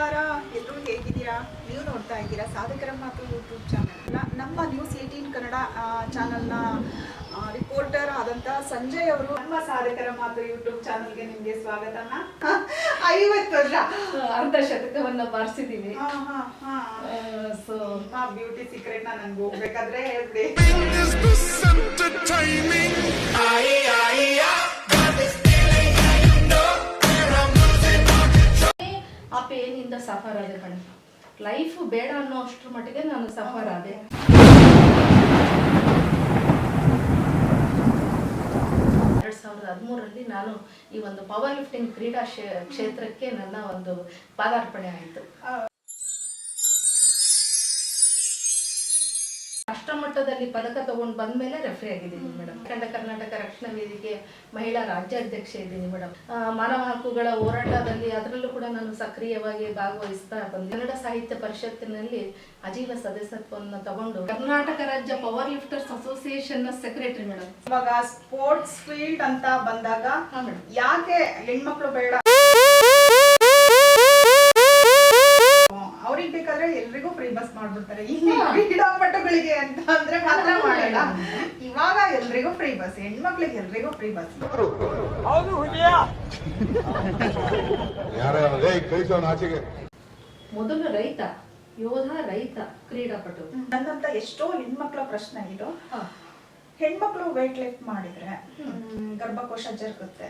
ನಮಸ್ಕಾರ. ಎಲ್ಲರೂ ಹೇಗಿದ್ದೀರಾ? ನೀವು ನೋಡ್ತಾ ಇದ್ದೀರಾ ಸಾಧಕರ ಮಾತು ಯೂಟ್ಯೂಬ್ ಚಾನಲ್ ನಮ್ಮ ನ್ಯೂಸ್ ಏಯ್ಟೀನ್ ಕನ್ನಡ ಚಾನಲ್ನ ರಿಪೋರ್ಟರ್ ಆದಂತಹ ಸಂಜಯ್ ಅವರು ನಮ್ಮ ಸಾಧಕರ ಮಾತು ಯೂಟ್ಯೂಬ್ ಚಾನಲ್ಗೆ ನಿಮಗೆ ಸ್ವಾಗತನ ಐವತ್ತು ವರ್ಷ. ಅರ್ಧ ಶತಕವನ್ನ ಬಾರಿಸಿದೀವಿ ಹಾ ಹಾ ಹಾ. ಸೊ ಆ ಬ್ಯೂಟಿ ಸೀಕ್ರೆಟ್ನ ನನ್ಗೆ ಹೋಗ್ಬೇಕಾದ್ರೆ ಹೇಳ್ಬಿಡಿ ಆ ಸಫರ್ ಆದೆ ಕಣೆ. ಲೈಫ್ ಬೇಡ ಅನ್ನೋ ಅಷ್ಟರ ಮಟ್ಟಿಗೆ ನಾನು ಸಫರ್ ಆದೆ ಎರಡ್ ಸಾವಿರದ ಹದಿಮೂರರಲ್ಲಿ ನಾನು ಈ ಒಂದು ಪವರ್ ಲಿಫ್ಟಿಂಗ್ ಕ್ರೀಡಾ ಕ್ಷೇತ್ರಕ್ಕೆ ನನ್ನ ಒಂದು ಪಾದಾರ್ಪಣೆ ಆಯಿತು. ಮಟ್ಟದಲ್ಲಿ ಪದಕ ತಗೊಂಡು ಬಂದ್ಮೇಲೆ ರೆಫ್ರಿ ಆಗಿದ್ದೀನಿ ಮೇಡಮ್ ಕಂಡ ಕರ್ನಾಟಕ ರಕ್ಷಣಾ ವೇದಿಕೆ ಮಹಿಳಾ ರಾಜ್ಯಾಧ್ಯಕ್ಷೆ ಇದ್ದೀನಿ ಮೇಡಮ್ ಮಾನವ ಹಕ್ಕುಗಳ ಹೋರಾಟದಲ್ಲಿ ಅದರಲ್ಲೂ ಕೂಡ ನಾನು ಸಕ್ರಿಯವಾಗಿ ಭಾಗವಹಿಸ್ತಾ ಬಂದೆ ಕನ್ನಡ ಸಾಹಿತ್ಯ ಪರಿಷತ್ತಿನಲ್ಲಿ ಅಜೀವ ಸದಸ್ಯತ್ವವನ್ನು ತಗೊಂಡು ಕರ್ನಾಟಕ ರಾಜ್ಯ ಪವರ್ ಲಿಫ್ಟರ್ಸ್ ಅಸೋಸಿಯೇಷನ್ನ ಸೆಕ್ರೆಟರಿ ಮೇಡಮ್ ಇವಾಗ ಸ್ಪೋರ್ಟ್ಸ್ ಫೀಲ್ಡ್ ಅಂತ ಬಂದಾಗ ಯಾಕೆ ಹೆಣ್ಮಕ್ಳು ಬೇಡ? ಬೇಕಾದ್ರೆ ಎಲ್ರಿಗೂ ಫ್ರೀ ಬಸ್ ಮಾಡ್ಬಿಡ್ತಾರೆ. ಕ್ರೀಡಾಪಟುಗಳಿಗೆ ಅಂತ ಅಂದ್ರೆ ಮಾತ್ರ ಮಾಡಲ್ಲ ಇವಾಗ ಎಲ್ರಿಗೂ ಫ್ರೀ ಬಸ್ ಹೆಣ್ಮಕ್ಳಿಗೆ ಎಲ್ರಿಗೂ ಫ್ರೀ ಬಸ್ ಮೊದಲು ರೈತ ಯೋಧ ರೈತ ಕ್ರೀಡಾಪಟು. ನನ್ನಂತ ಎಷ್ಟೋ ಹೆಣ್ಮಕ್ಳ ಪ್ರಶ್ನೆ ಇದು. ಹೆಣ್ಮಕ್ಳು ವೇಟ್ ಲಿಫ್ಟ್ ಮಾಡಿದ್ರೆ ಗರ್ಭಕೋಶ ಜರುಗುತ್ತೆ.